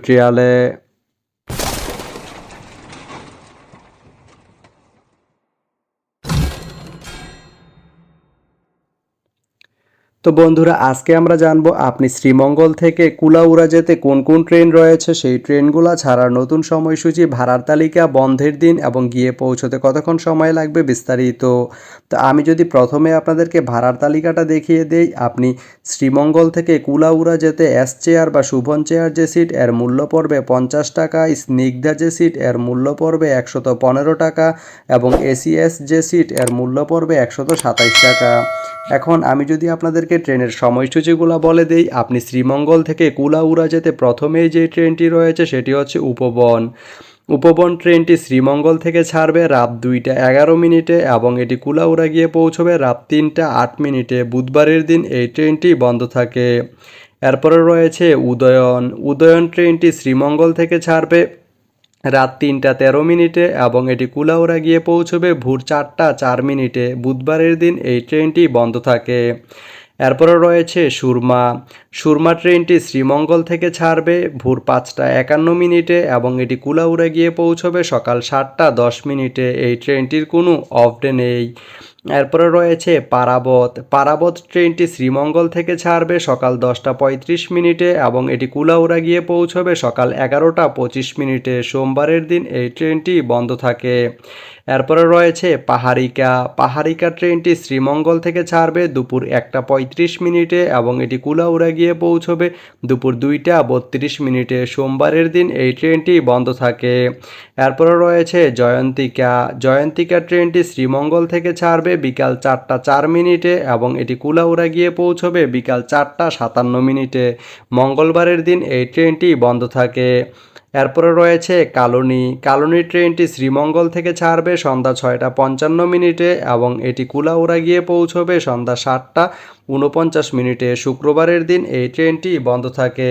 টিউটোরিয়ালে তো বন্ধুরা, আজকে আমরা জানব আপনি শ্রীমঙ্গল থেকে কুলাউড়া যেতে কোন কোন ট্রেন রয়েছে? সেই ট্রেনগুলো ছাড়ার নতুন সময়সূচি ভাড়ার তালিকা, বন্ধের দিন এবং গিয়ে পৌঁছতে কতক্ষণ সময় লাগবে বিস্তারিত। তো আমি যদি প্রথমে আপনাদেরকে ভাড়ার তালিকাটা দেখিয়ে দেই, আপনি শ্রীমঙ্গল থেকে কুলাউড়া যেতে এস চেয়ার বা শুভন চেয়ার যে সিট এর মূল্য পড়বে পঞ্চাশ টাকা, স্নিগ্ধা যে সিট এর মূল্য পড়বে একশত পনেরো টাকা এবং এসিএস যে সিট এর মূল্য পড়বে একশত সাতাইশ টাকা। এখন আমি যদি আপনাদেরকে ট্রেনের সময়সূচিগুলো বলে দেই। আপনি শ্রীমঙ্গল থেকে কুলাউড়া যেতে প্রথমেই যে ট্রেনটি রয়েছে সেটি হচ্ছে উপবন। উপবন ট্রেনটি শ্রীমঙ্গল থেকে ছাড়বে রাত দুইটা এগারো মিনিটে এবং এটি কুলাউড়া গিয়ে পৌঁছবে রাত তিনটা আট মিনিটে। বুধবারের দিন এই ট্রেনটি বন্ধ থাকে। এরপরে রয়েছে উদয়ন। উদয়ন ট্রেনটি শ্রীমঙ্গল থেকে ছাড়বে রাত তিনটা তেরো মিনিটে এবং এটি কুলাউড়া গিয়ে পৌঁছবে ভোর চারটা চার মিনিটে। বুধবারের দিন এই ট্রেনটি বন্ধ থাকে। এরপরে রয়েছে সুরমা। সুরমা ট্রেনটি শ্রীমঙ্গল থেকে ছাড়বে, ভোর পাঁচটা একান্ন মিনিটে এবং এটি কুলাউড়া গিয়ে পৌঁছবে সকাল সাতটা দশ মিনিটে। এই ট্রেনটির কোনো অফ ডে নেই। এরপরে রয়েছে পারাবত। পারাবত ট্রেনটি শ্রীমঙ্গল থেকে ছাড়বে সকাল দশটা পঁয়ত্রিশ মিনিটে এবং এটি কুলাউড়া গিয়ে পৌঁছবে সকাল এগারোটা পঁচিশ মিনিটে। সোমবারের দিন এই ট্রেনটি বন্ধ থাকে। এরপরে রয়েছে পাহাড়িকা। পাহাড়িকা ট্রেনটি শ্রীমঙ্গল থেকে ছাড়বে দুপুর একটা পঁয়ত্রিশ মিনিটে এবং এটি কুলাউড়া গিয়ে পৌঁছবে দুপুর দুইটা বত্রিশ মিনিটে। সোমবারের দিন এই ট্রেনটি বন্ধ থাকে। এরপরে রয়েছে জয়ন্তিকা। জয়ন্তিকা ট্রেনটি শ্রীমঙ্গল থেকে ছাড়বে বিকাল চারটা চার মিনিটে এবং এটি কুলাউড়া গিয়ে পৌঁছবে বিকাল চারটা সাতান্ন মিনিটে। মঙ্গলবারের দিন এই ট্রেনটি বন্ধ থাকে। এরপরে রয়েছে কালনি। কালনি ট্রেনটি শ্রীমঙ্গল থেকে ছাড়বে সন্ধ্যা ছয়টা পঞ্চান্ন মিনিটে এবং এটি কুলাউড়া গিয়ে পৌঁছবে সন্ধ্যা সাতটা উনপঞ্চাশ মিনিটে। শুক্রবারের দিন এই ট্রেনটি বন্ধ থাকে।